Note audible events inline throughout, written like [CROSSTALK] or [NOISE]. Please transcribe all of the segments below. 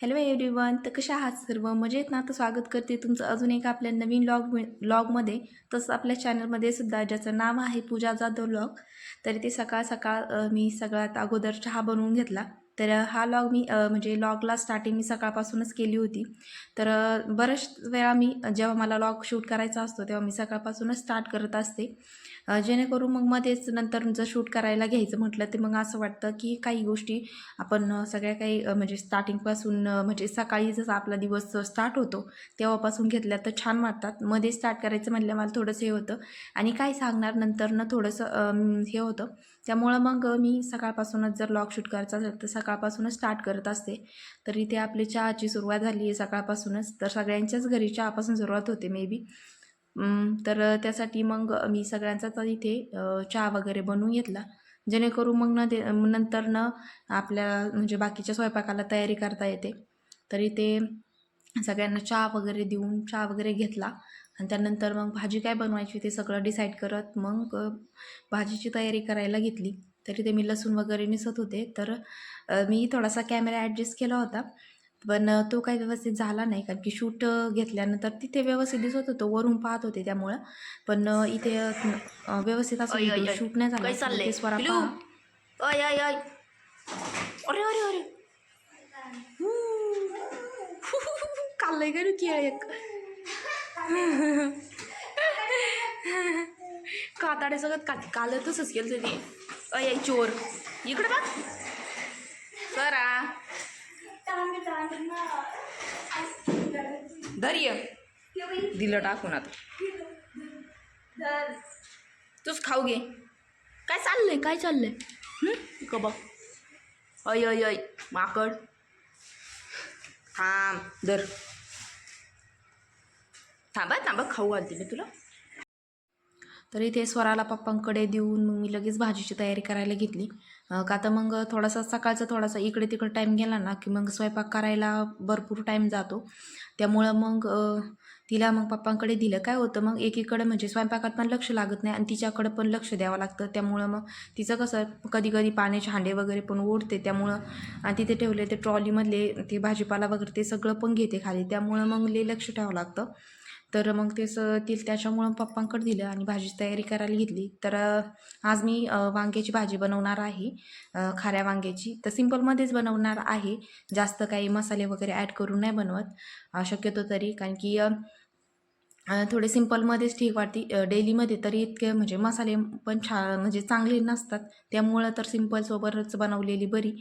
Hello everyone तर कशा आहात सर्व. मजेत ना? तर स्वागत करते तुमचं अजून एक आपल्या नवीन लॉग लॉगमध्ये तसं आपल्या चॅनलमध्ये सुद्धा ज्याचं नाव आहे पूजा जाधव लॉग तर ते सकाळ सकाळ मी सगळ्यात अगोदर चहा बनवून घेतला. तर हा लॉग मी म्हणजे लॉगला स्टार्टिंग मी सकाळपासूनच केली होती. तर बऱ्याच वेळा मी जेव्हा मला लॉग शूट करायचा असतो तेव्हा मी सकाळपासूनच स्टार्ट करत असते. जेणेकरून मग मध्येच नंतर जर शूट करायला घ्यायचं म्हटलं ते मग असं वाटतं की काही गोष्टी आपण सगळ्या काही म्हणजे स्टार्टिंगपासून म्हणजे सकाळी जसा आपला दिवस स्टार्ट होतो तेव्हापासून घेतल्या तर छान वाटतात. मध्ये स्टार्ट करायचं म्हटलं मला थोडंसं हे होतं. आणि काय सांगणार नंतर ना थोडंसं हे होतं. त्यामुळं मग मी सकाळपासूनच जर लॉग शूट करायचा असेल तर सकाळपासूनच स्टार्ट करत असते. तर इथे आपली चहाची सुरुवात झाली आहे सकाळपासूनच. तर सगळ्यांच्याच घरी चहापासून सुरुवात होते मे बी तर त्यासाठी मग मी सगळ्यांचाच इथे चहा वगैरे बनवून घेतला. जेणेकरून मग न ते नंतर न आपल्या म्हणजे बाकीच्या स्वयंपाकाला तयारी करता येते. तरी ते सगळ्यांना चहा वगैरे देऊन चहा वगैरे घेतला. आणि त्यानंतर मग भाजी काय बनवायची ते सगळं डिसाईड करत मग भाजीची तयारी करायला घेतली. तरी ते मी लसूण वगैरे निसत होते. तर मी थोडासा कॅमेरा ॲडजस्ट केला होता. पण तो काही व्यवस्थित झाला नाही. कारण की शूट घेतल्यानंतर तिथे व्यवस्थित दिसत होतं. वरून पाहत होते त्यामुळं. पण इथे व्यवस्थित असं व्हिडिओ. शूट नाही झाला? ते स्वरा अय अय अय अरे अरे अरे. [LAUGHS] कालय का केळ एक? [LAUGHS] काताडे सगळं का काल तसंच केलं ते अय अय चोर. इकडे बघ. करा धैर्य. दिलं टाकून आता. तूच खाऊ घे. काय चाललंय? काय चाललंय? हं? इकडं बघ. अय अय अय. माकड. थांब. धर. थांबा थांबा. खाऊ घालते मी तुला. तर इथे स्वराला पप्पांकडे देऊन मग मी लगेच भाजीची तयारी करायला घेतली. का तर मग थोडासा सकाळचा थोडासा इकडे तिकडे टाईम गेला ना की मग स्वयंपाक करायला भरपूर टाईम जातो. त्यामुळं मग तिला मग पप्पांकडे दिलं. काय होतं मग एकीकडे म्हणजे स्वयंपाकात पण लक्ष लागत नाही आणि तिच्याकडे पण लक्ष द्यावं लागतं. त्यामुळं मग तिचं कसं कधी कधी पाण्याचे हांडे वगैरे पण ओढते. त्यामुळं आणि तिथे ठेवले ते ट्रॉलीमधले ते भाजीपाला वगैरे ते सगळं पण घेते खाली. त्यामुळं मग ले लक्ष ठेवावं लागतं. तर मग ते स त्याच्यामुळं पप्पांकडे दिलं आणि भाजीची तयारी करायला घेतली. तर आज मी वांग्याची भाजी बनवणार आहे खाऱ्या वांग्याची. तर सिम्पलमध्येच बनवणार आहे. जास्त काही मसाले वगैरे ॲड करून नाही बनवत शक्यतो तरी. कारण की थोडे सिम्पलमध्येच ठीक वाटते. डेलीमध्ये तरी इतके म्हणजे मसाले पण छान म्हणजे चांगले नसतात. त्यामुळं तर सिम्पलसोबतच बनवलेली बरी.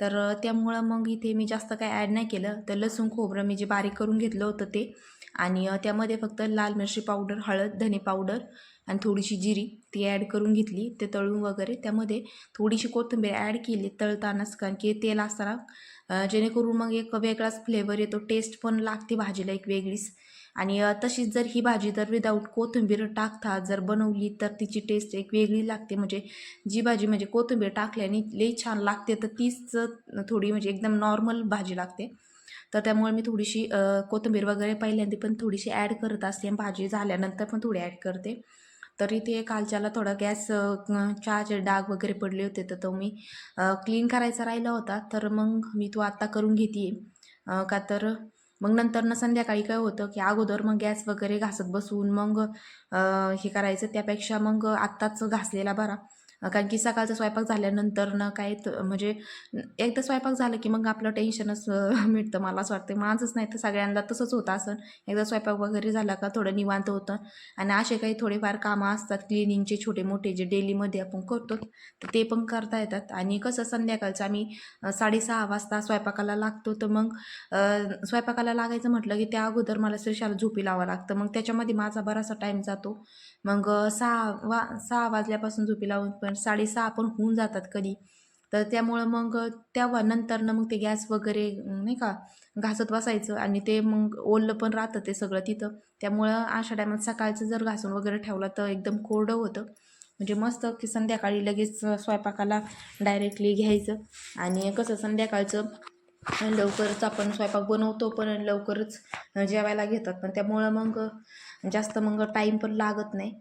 तर त्यामुळं मग इथे मी जास्त काय ॲड नाही केलं. तर लसूण खोबरं मी जे बारीक करून घेतलं होतं ते आणि त्यामध्ये फक्त लाल मिरची पावडर हळद धने पावडर आणि थोडीशी जिरी ती ॲड करून घेतली. ते तळून वगैरे त्यामध्ये थोडीशी कोथिंबीर ॲड केली तळतानाच कारण की तेल असताना जेणेकरून मग एक वेगळाच फ्लेवर येतो टेस्ट पण लागते भाजीला एक वेगळीच. आणि तशीच जर ही भाजी जर विदाऊट कोथिंबीर टाकता जर बनवली तर तिची टेस्ट एक वेगळी लागते. म्हणजे जी भाजी म्हणजे कोथिंबीर टाकल्याने लई छान लागते तर तीच थोडी म्हणजे एकदम नॉर्मल भाजी लागते. तर त्यामुळे मी थोडीशी कोथिंबीर वगैरे पहिल्यांदा पण थोडीशी ॲड करत असते आणि भाजी झाल्यानंतर पण थोडी ॲड करते. तर इथे कालच्याला थोडा गॅस चहाचे डाग वगैरे पडले होते तर तो मी क्लीन करायचा राहिला होता. तर मग मी तो आत्ता करून घेते. का तर मग नंतर ना संध्याकाळी काय होतं की अगोदर मग गॅस वगैरे घासत बसून मग हे करायचं. त्यापेक्षा मग आत्ताच घासलेला बरा. कारण की सकाळचा स्वयंपाक झाल्यानंतर ना काय म्हणजे एकदा स्वयंपाक झालं की मग आपलं टेन्शनच मिळतं मला असं वाटतं. माझंच नाही तर सगळ्यांना तसंच होतं असं. एकदा स्वयंपाक वगैरे झाला का थोडं निवांत होतं. आणि असे काही थोडेफार कामं असतात क्लिनिंगचे छोटे मोठे जे डेलीमध्ये आपण करतो तर ते पण करता येतात. आणि कसं संध्याकाळचं आम्ही साडेसहा वाजता स्वयंपाकाला लागतो तर मग स्वयंपाकाला लागायचं म्हटलं की त्या अगोदर मला श्रीशाला झोपी लावावं लागतं. मग त्याच्यामध्ये माझा बराचसा टाईम जातो. मग सहा वा सहा वाजल्यापासून झोपी लावून पण साडेसहा पण होऊन जातात कधी. तर त्यामुळं मग तेव्हा नंतरनं मग ते गॅस वगैरे नाही का घासत बसायचं आणि ते मग ओललं पण राहतं ते सगळं तिथं. त्यामुळं अशा टायमात सकाळचं जर घासून वगैरे ठेवलं तर एकदम कोरडं होतं. म्हणजे मस्त की संध्याकाळी लगेच स्वयंपाकाला डायरेक्टली घ्यायचं. आणि कसं संध्याकाळचं लवकरच आपण स्वयंपाक बनवतो पण लवकरच जेवायला घेतात. पण त्यामुळं मग जास्त मग टाईम पण लागत नाही.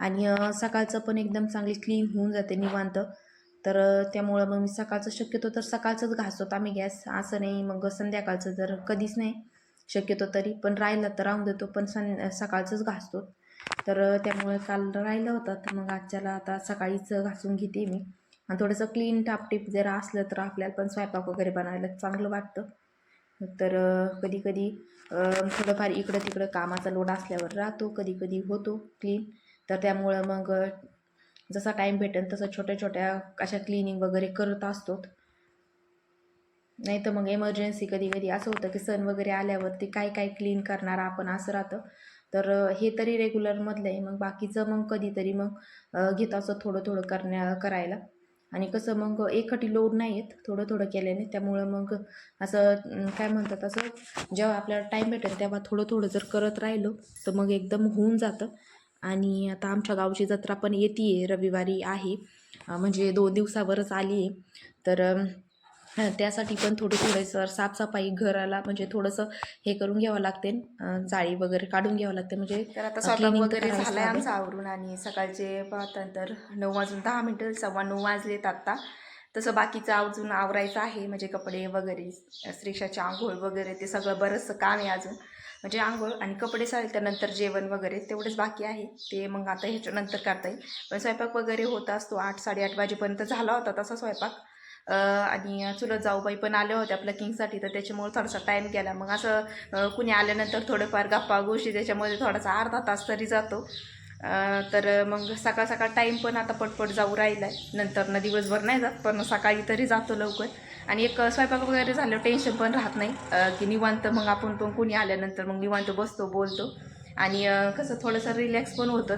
आणि सकाळचं पण एकदम चांगली क्लीन होऊन जाते निवांत. तर त्यामुळं मग मी सकाळचं शक्यतो तर सकाळचंच घासतो आम्ही गॅस. असं नाही मग संध्याकाळचं जर कधीच नाही शक्यतो तरी. पण राहिलं तर राहून देतो पण सं सकाळचंच घासतो. तर त्यामुळे काल राहिलं होतं तर मग आजच्याला आता सकाळीच घासून घेते मी. आणि थोडंसं क्लीन टापटीप जर असलं तर आपल्याला पण स्वयंपाक वगैरे बनायला चांगलं वाटतं. तर कधी कधी थोडंफार इकडं तिकडं कामाचा लोड असल्यावर राहतो कधी कधी होतो क्लीन तर त्यामुळं मग जसा टाईम भेटेल तसं छोट्या छोट्या अशा क्लिनिंग वगैरे करत असतो. नाही तर मग एमर्जन्सी कधी कधी असं होतं की सण वगैरे आल्यावरती काय काय क्लीन करणार आपण असं राहतं. तर हे तरी रेग्युलरमधलं आहे. मग बाकीचं मग कधीतरी मग घेत असं थोडं थोडं करण्या करायला. आणि कसं मग एकखटी लोड नाही येत थोडं थोडं केल्याने. त्यामुळं मग असं काय म्हणतात असं जेव्हा आपल्याला टाईम भेटेल तेव्हा थोडं थोडं जर करत राहिलो तर मग एकदम होऊन जातं. आणि आता आमच्या गावची जत्रा पण येते आहे रविवारी आहे. म्हणजे दोन दिवसावरच आली आहे. तर त्यासाठी पण थोडी थोडंसं साफसफाई घराला म्हणजे थोडंसं हे करून घ्यावं लागते. जाळी वगैरे काढून घ्यावं लागते. म्हणजे तर आता स्वयंपाक वगैरे. आमचं आवरून आणि सकाळचे पाहता तर नऊ वाजून दहा मिनटं सव्वा नऊ वाजलेत आत्ता तसं बाकीचं अजून आवरायचं आहे म्हणजे कपडे वगैरे स्त्रीशाची आंघोळ वगैरे ते सगळं बरंचसं काम आहे अजून. म्हणजे आंघोळ आणि कपडे सारे त्यानंतर जेवण वगैरे तेवढेच बाकी आहे. ते मग आता ह्याच्यानंतर करता येईल. पण स्वयंपाक वगैरे होत असतो आठ साडेआठ वाजेपर्यंत झाला होता तसा स्वयंपाक. आणि चुलत जाऊबाई पण आल्या होत्या प्लकिंगसाठी तर त्याच्यामुळे थोडासा टाईम गेला. मग असं कुणी आल्यानंतर थोडंफार गप्पा गोष्टी त्याच्यामध्ये थोडासा अर्धा तास तरी जातो. तर मग सकाळ सकाळ टाईम पण आता पटपट जाऊ राहिला आहे नंतर ना दिवसभर नाही जात पण सकाळी तरी जातो लवकर. आणि एक स्वयंपाक वगैरे झालं टेन्शन पण राहत नाही. की निवांत मग आपण पण कोणी आल्यानंतर मग निवांत बसतो बोलतो. आणि कसं थोडंसं रिलॅक्स पण होतं.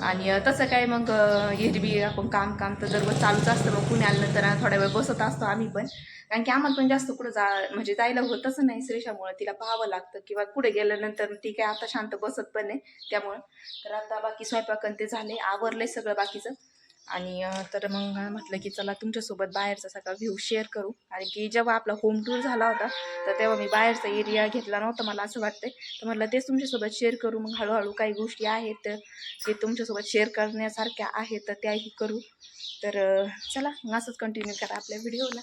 आणि तसं काय मग अं, एरवी आपण काम काम तर दररोज चालूच असतं. मग कुणी आलं तर थोड्या वेळ बसत असतो आम्ही पण. कारण की आम्हाला पण जास्त कुठं जा म्हणजे जायला होतच नाही श्रेशामुळं. तिला पाहावं लागतं किंवा कुठे गेल्यानंतर ती काय आता शांत बसत पण नाही त्यामुळं. तर आता बाकी स्वयंपाक ते झाले. आवरलंय सगळं बाकीचं. आणि तर मग म्हटलं की चला तुमच्यासोबत बाहेरचा सगळा व्ह्यू शेअर करू. कारण की जेव्हा आपला होम टूर झाला होता तर तेव्हा मी बाहेरचा एरिया घेतला नव्हता मला असं वाटतंय. तर म्हटलं तेच तुमच्यासोबत शेअर करू. मग हळूहळू काही गोष्टी आहेत जे ते तुमच्यासोबत शेअर करण्यासारख्या आहेत तर त्याही करू. तर चला मग असंच कंटिन्यू करा आपल्या व्हिडिओला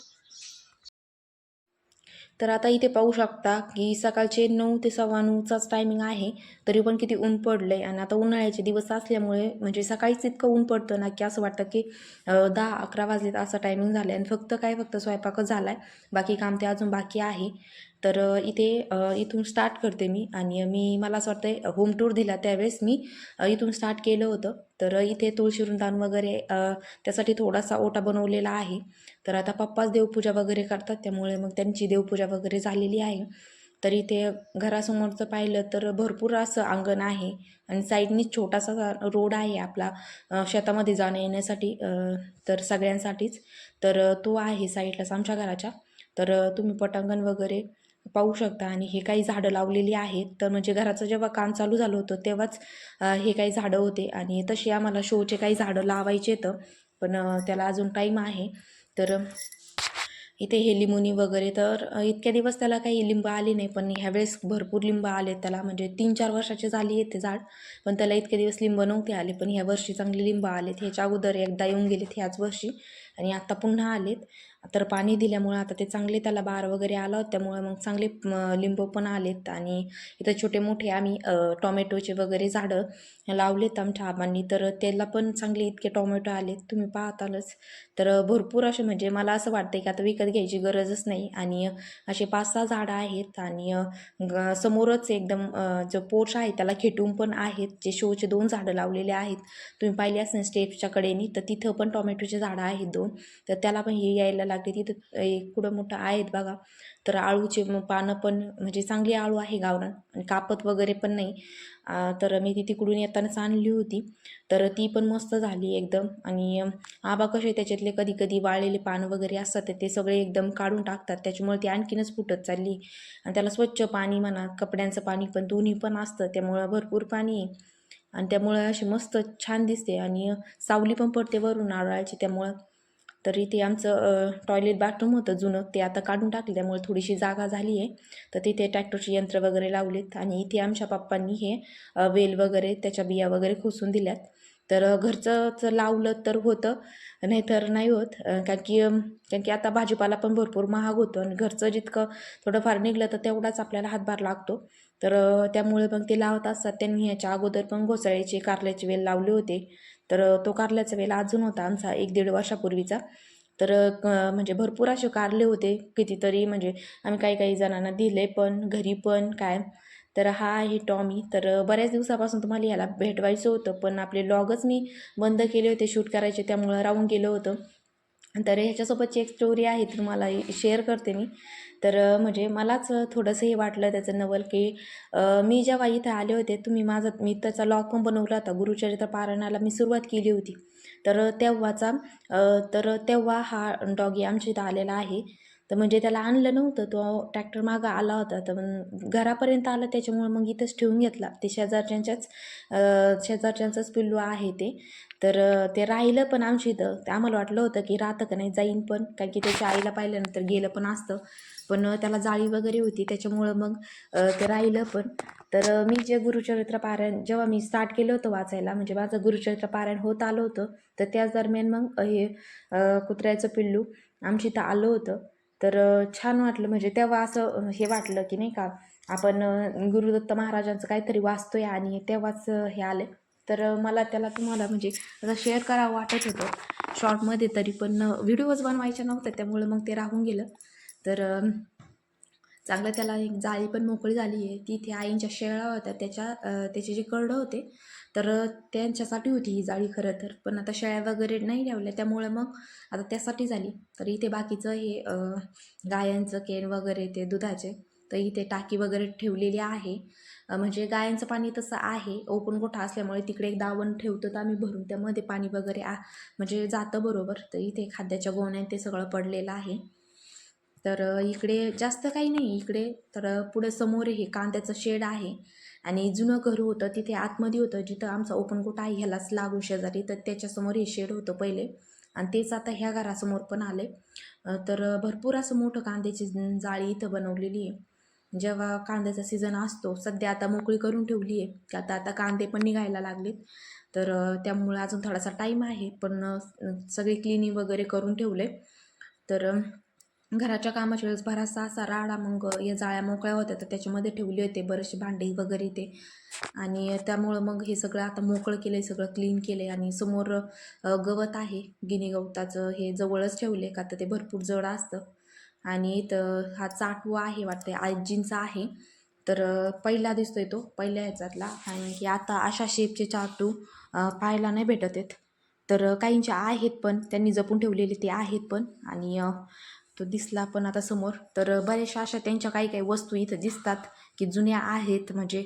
तर आता इथे पाहू शकता की सकाळचे नऊ ते सव्वा नऊचाच टायमिंग आहे. तरी पण किती ऊन पडलं आहे आणि आता उन्हाळ्याचे दिवस असल्यामुळे म्हणजे सकाळीच इतकं ऊन पडतं ना की असं वाटतं की दहा अकरा वाजलेत असं टायमिंग झालं आहे आणि फक्त काय फक्त स्वयंपाकच झाला आहे बाकी काम ते अजून बाकी आहे. तर इथे इथून स्टार्ट करते मी आणि मी मला असं वाटतं होम टूर दिला त्यावेळेस मी इथून स्टार्ट केलं होतं. तर इथे तुळशी वृंदावन वगैरे त्यासाठी थोडासा ओटा बनवलेला आहे. तर आता पप्पाच देवपूजा वगैरे करतात त्यामुळे मग त्यांची देवपूजा वगैरे झालेली आहे. तर इथे घरासमोरचं पाहिलं तर भरपूर असं अंगण आहे आणि साईडनीच छोटासा रोड आहे आपला शेतामध्ये जाणं येण्यासाठी तर सगळ्यांसाठीच. तर तो आहे साईडलाच आमच्या घराच्या. तर तुम्ही पटांगण वगैरे पाहू शकता. आणि हे काही झाडं लावलेली आहेत. तर म्हणजे घराचं जेव्हा काम चालू झालं होतं तेव्हाच हे काही झाडं होते. आणि तशी आम्हाला शोचे काही झाडं लावायचे तर पण त्याला अजून टाईम आहे. तर इथे हे लिंबुनी वगैरे तर इतक्या दिवस त्याला काही लिंब आली नाही. पण ह्यावेळेस भरपूर लिंब आले त्याला म्हणजे तीन चार वर्षाचे झाली आहे ते झाड. पण त्याला इतके दिवस लिंब नव्हते आले. पण ह्या वर्षी चांगली लिंब आलेत. ह्याच्या अगोदर एकदा येऊन गेलेत ह्याच वर्षी. आणि आत्ता पुन्हा आलेत. तर पाणी दिल्यामुळं आता ते चांगले त्याला बार वगैरे आला होता त्यामुळे मग चांगले लिंबू पण आलेत. आणि इथं छोटे मोठे आम्ही टोमॅटोचे टॉमॅटोचे वगैरे झाडं लावलेत आमच्या आबांनी. तर त्याला पण चांगले इतके टॉमॅटो आलेत. तुम्ही पाहतालच. तर भरपूर असे म्हणजे मला असं वाटतं की आता विकत घ्यायची गरजच नाही. आणि असे पाच सहा झाडं आहेत आणि ग- समोरच एकदम जो पोर्च आहे त्याला खेटून पण आहेत. जे शोचे दोन झाडं लावलेले आहेत. तुम्ही पाहिले असेल स्टेप्सच्या कडेनी तर तिथं पण टोमॅटोचे झाडं आहेत दोन. तर त्याला पण हे यायला लागली तिथं एक कुठं मोठं आहेत बघा. तर आळूचे पानं पण म्हणजे चांगली आळू आहे गावरान आणि कापत वगैरे पण नाही. तर मी ती तिकडून येतानाच आणली होती. तर ती पण मस्त झाली एकदम. आणि आबा कसे त्याच्यातले कधी कधी वाळलेले पानं वगैरे असतात तर ते सगळे एकदम काढून टाकतात. त्याच्यामुळे ती आणखीनच फुटत चालली. आणि त्याला स्वच्छ पाणी म्हणा कपड्यांचं पाणी पण दोन्ही पण असतं. त्यामुळं भरपूर पाणी आहे. आणि त्यामुळं अशी मस्त छान दिसते. आणि सावली पण पडते वरून नारळाची. त्यामुळं तर इथे आमचं टॉयलेट बाथरूम होतं जुनं ते आता काढून टाकलं त्यामुळे थोडीशी जागा झाली आहे. तर तिथे ट्रॅक्टरची यंत्र वगैरे लावलेत आणि इथे आमच्या पप्पांनी हे वेल वगैरे त्याच्या बिया वगैरे खोसून दिल्यात. तर घरचंच लावलं तर होतं नाहीतर नाही होत. कारण की कारण की आता भाजीपाला पण भरपूर महाग होतो आणि घरचं जितकं थोडंफार निघलं तर तेवढाच आपल्याला हातभार लागतो. तर त्यामुळे मग ते लावत असतात. त्यांनी ह्याच्या अगोदर पण घोसाळ्याचे कारल्याचे वेल लावले होते. तर तो कारल्याचा वेल अजून होता आमचा एक दीड वर्षापूर्वीचा. तर क- म्हणजे भरपूर असे कारले होते कितीतरी म्हणजे आम्ही काही काही जणांना दिले पण घरी पण काय. तर हा आहे टॉमी तर बऱ्याच दिवसापासून तुम्हाला याला भेटवायचं होतं पण आपले लॉगच मी बंद केले होते शूट करायचे त्यामुळं राहून गेलं होतं. तर ह्याच्यासोबतची एक स्टोरी आहे तुम्हाला शेअर करते मी. तर म्हणजे मलाच थोडंसं हे वाटलं त्याचं नवल की मी जेव्हा इथं आले होते तुम्ही माझा मी त्याचा लॉग पण बनवला होता गुरुचरित्र पारायणाला मी सुरुवात केली होती. तर तेव्हाचा तर तेव्हा हा डॉगी आमच्या इथं आलेला आहे. तर म्हणजे त्याला आणलं नव्हतं. तो ट्रॅक्टर मागं आला होता. तर मग घरापर्यंत आला. त्याच्यामुळे मग इथंच ठेवून घेतला. ते शेजारच्यांच्याच शेजारच्यांचंच पिल्लू आहे ते. तर ते राहिलं पण आमच्या इथं. ते आम्हाला वाटलं होतं की राहतं का नाही जाईन पण. कारण की त्याच्या आईला पाहिल्यानंतर गेलं पण असतं. पण त्याला जाळी वगैरे होती. त्याच्यामुळं मग ते राहिलं पण. तर मी जे गुरुचरित्र पारायण जेव्हा मी स्टार्ट केलं होतं वाचायला म्हणजे माझं गुरुचरित्र पारायण होत आलं होतं. तर त्याच दरम्यान मग हे कुत्र्याचं पिल्लू आमच्या इथं आलं होतं. तर छान वाटलं. म्हणजे तेव्हा असं हे वाटलं की नाही का आपण गुरुदत्त महाराजांचं काहीतरी वाचतोय आणि तेव्हाच हे आलं तर मला त्याला तुम्हाला म्हणजे आता शेअर करावं वाटत होतं. शॉर्टमध्ये तरी पण व्हिडिओज बनवायच्या नव्हत्या त्यामुळे मग ते राहून गेलं. तर चांगलं त्याला एक जाळी पण मोकळी झाली आहे. ती इथे आईंच्या शेळ्या होत्या त्याच्या त्याचे जे करडं होते तर त्यांच्यासाठी होती ही जाळी खरं तर. पण आता शेळ्या वगैरे नाही ठेवल्या त्यामुळे मग आता त्यासाठी झाली. तर इथे बाकीचं हे गायांचं केन वगैरे ते दुधाचे तर इथे टाकी वगैरे ठेवलेली आहे. म्हणजे गायांचं पाणी तसं आहे ओपन गोठा असल्यामुळे तिकडे एक दावण ठेवतो तर आम्ही भरून त्यामध्ये पाणी वगैरे आ म्हणजे जातं बरोबर. तर इथे खाद्याच्या गोण्या ते सगळं पडलेलं आहे. तर इकडे जास्त काही नाही. इकडे तर पुढं समोर हे कांद्याचं शेड आहे आणि जुनं घर होतं तिथे आतमध्ये होतं जिथं आमचा ओपन कोट आहे ह्यालाच लागून शेजारी. तर त्याच्यासमोर हे शेड होतं पहिले आणि तेच आता ह्या घरासमोर पण आले. तर भरपूर असं मोठं कांद्याची जाळी इथं बनवलेली आहे. जेव्हा कांद्याचा सीझन असतो सध्या आता मोकळी करून ठेवली आहे. की आता आता कांदे पण निघायला लागलेत. तर त्यामुळे अजून थोडासा टाईम आहे पण सगळे क्लिनिंग वगैरे करून ठेवले. तर घराच्या कामाच्या वेळेस बराचसा असा राडा मग या जाळ्या मोकळ्या होत्या तर त्याच्यामध्ये ठेवले होते बरेचसे भांडे वगैरे ते. आणि त्यामुळं मग हे सगळं आता मोकळं केलं आहे सगळं क्लीन केलं आहे आणि समोर गवत आहे गिनी गवताचं हे जवळच ठेवले का तर ते भरपूर जड असतं. आणि इथं हा चाटू आहे वाटते आजींचा आहे. तर पहिला दिसतोय तो पहिल्या ह्याच्यातला. आणि की आता अशा शेपचे चाटू पाहायला नाही भेटत आहेत. तर काहींचे आहेत पण त्यांनी जपून ठेवलेले ते आहेत पण. आणि तो दिसला पण आता समोर. तर बऱ्याचशा अशा त्यांच्या काही काही वस्तू इथं दिसतात की जुन्या आहेत म्हणजे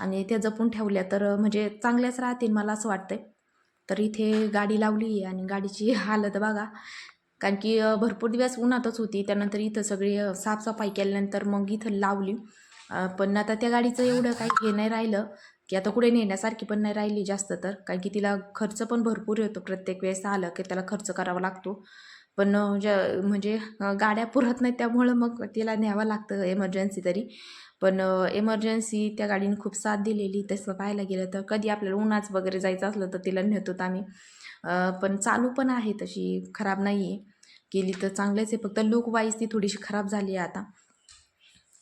आणि त्या जपून ठेवल्या. तर म्हणजे चांगल्याच राहतील मला असं वाटतंय. तर इथे गाडी लावली आहे आणि गाडीची [LAUGHS] हालत बघा. कारण की भरपूर दिवस उन्हातच होती. त्यानंतर इथं सगळी साफसफाई केल्यानंतर मग इथं लावली. पण आता त्या गाडीचं एवढं काही हे नाही राहिलं की आता कुठे नेण्यासारखी पण नाही राहिली जास्त तर. कारण की तिला खर्च पण भरपूर येतो प्रत्येक वेळेस आलं की त्याला खर्च करावा लागतो. पण ज्या म्हणजे गाड्या पुरत नाहीत त्यामुळं मग तिला न्यावं लागतं एमर्जन्सी तरी. पण एमर्जन्सी त्या गाडीने खूप साथ दिलेली तसं पाहायला गेलं तर. कधी आपल्याला उन्हाच वगैरे जायचं असलं तर तिला नेतो आम्ही. पण चालू पण आहे तशी खराब नाही आहे केली तर चांगलेच आहे. फक्त लुकवाईज ती थोडीशी खराब झाली आहे आता.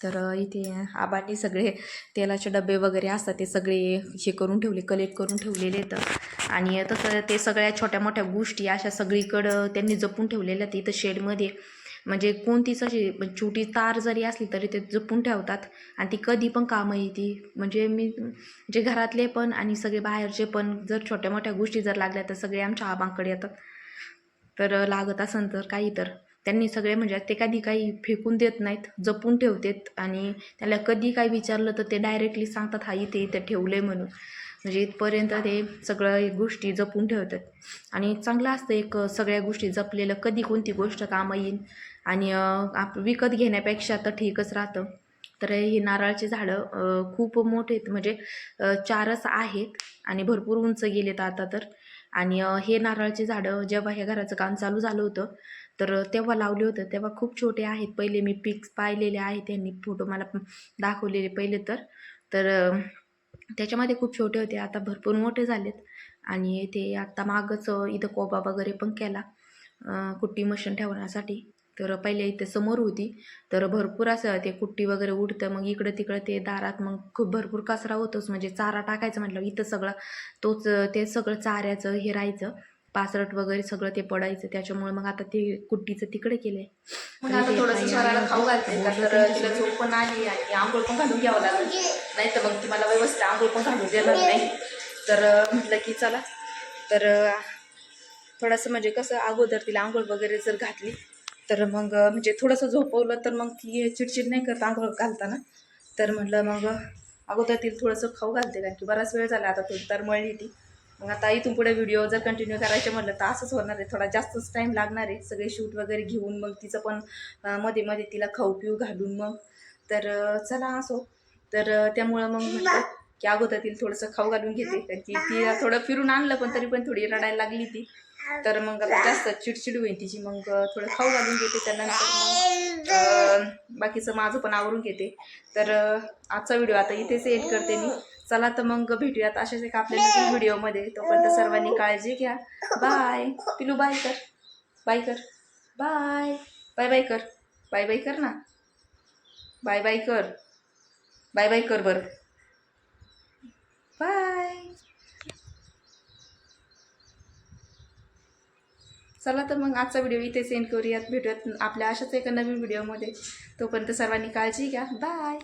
तर इथे आबांनी सगळे तेलाचे डबे वगैरे असतात ते सगळे हे करून ठेवले कलेक्ट करून ठेवलेले आहेत. आणि तसं ते सगळ्या छोट्या मोठ्या गोष्टी अशा सगळीकडं त्यांनी जपून ठेवलेल्या आहेत इथं शेडमध्ये. म्हणजे कोणतीच अशी छोटी तार जरी असली तरी ते जपून ठेवतात. आणि ती कधी पण कामं येते. म्हणजे मी जे घरातले पण आणि सगळे बाहेरचे पण जर छोट्या मोठ्या गोष्टी जर लागल्या तर सगळे आमच्या आबांकडे येतात. तर लागत असेल तर काही तर. त्यांनी सगळे म्हणजे ते कधी काही फेकून देत नाहीत जपून ठेवतात आणि त्याला कधी काही विचारलं तर ते डायरेक्टली सांगतात हा इथे इथे ठेवलं आहे म्हणून. म्हणजे इथपर्यंत ते सगळं एक गोष्टी जपून ठेवतात. आणि चांगलं असतं एक सगळ्या गोष्टी जपलेलं कधी कोणती गोष्ट कामं येईल आणि आप विकत घेण्यापेक्षा तर ठीकच राहतं. तर हे नारळाचे झाडं खूप मोठे आहेत. म्हणजे चारच आहेत आणि भरपूर उंच गेलेत आता तर. आणि हे नारळाचे झाडं जेव्हा ह्या घराचं काम चालू झालं होतं तर तेव्हा लावले होतं. तेव्हा खूप छोटे आहेत. पहिले मी पिक्स पाहिलेले आहेत. त्यांनी फोटो मला दाखवलेले पहिले तर. तर त्याच्यामध्ये खूप छोटे होते. आता भरपूर मोठे झालेत. आणि ते आत्ता मागच इथं कोबा वगैरे पण केला कुट्टी मशीन ठेवण्यासाठी. तर पहिले इथे समोर होती. तर भरपूर असं ते कुट्टी वगैरे उडतं. मग इकडं तिकडं ते दारात मग खूप भरपूर कचरा होतोच. म्हणजे चारा टाकायचं म्हटलं इथं सगळं तोच ते सगळं चाऱ्याचं हे राहायचं. पासरट वगैरे सगळं ते पडायचं. त्याच्यामुळे मग आता ते कुट्टीचं तिकडे केलंय. मग आता थोडंसं स्वराला खाऊ घालते का तर तिला झोप पण आली आणि आंघोळ पण घालून घ्यावं लागेल. नाही तर मग ती मला व्यवस्थित आंघोळ पण घालून देणार नाही. तर म्हटलं की चला. तर थोडंसं म्हणजे कसं अगोदर तिला आंघोळ वगैरे जर घातली तर मग म्हणजे थोडंसं झोपवलं तर मग ती चिडचिड नाही करत आंघोळ घालताना. तर म्हटलं मग अगोदर तिला थोडंसं खाऊ घालते. कारण की बराच वेळ झाला आता थोडी तर मळली ती. मग आता इथून पुढे व्हिडिओ जर कंटिन्यू करायचे म्हटलं तर असंच होणार आहे. थोडा जास्तच टाईम लागणार आहे. सगळे शूट वगैरे घेऊन मग तिचं पण मध्ये मध्ये तिला खाऊ पिऊ घालून मग. तर चला असो. तर त्यामुळं मग म्हटलं की अगोदर तिला थोडंसं खाऊ घालून घेते. कारण की तिला थोडं फिरून आणलं पण तरी पण थोडी रडायला लागली ती. तर मग आता जास्त चिडचिड होईल तिची. मग थोडं खाऊ घालून घेते त्यानंतर मग. बाकीचं माझं पण आवरून घेते. तर आजचा व्हिडिओ आता इथेच एड करते मी. चला तर मग भेटूयात अशाच एक आपल्या नवीन व्हिडिओमध्ये. तोपर्यंत सर्वांनी काळजी घ्या. बाय पिलू बाय कर. बाय कर. बाय बाय बाय कर. बाय बाय कर ना. बाय बाय कर. बाय बाय कर बरं. बाय चला तर मग आजचा व्हिडिओ इथे सेंड करूयात. भेटूयात आपल्या अशाच एका नवीन व्हिडिओमध्ये तोपर्यंत सर्वांनी काळजी घ्या. बाय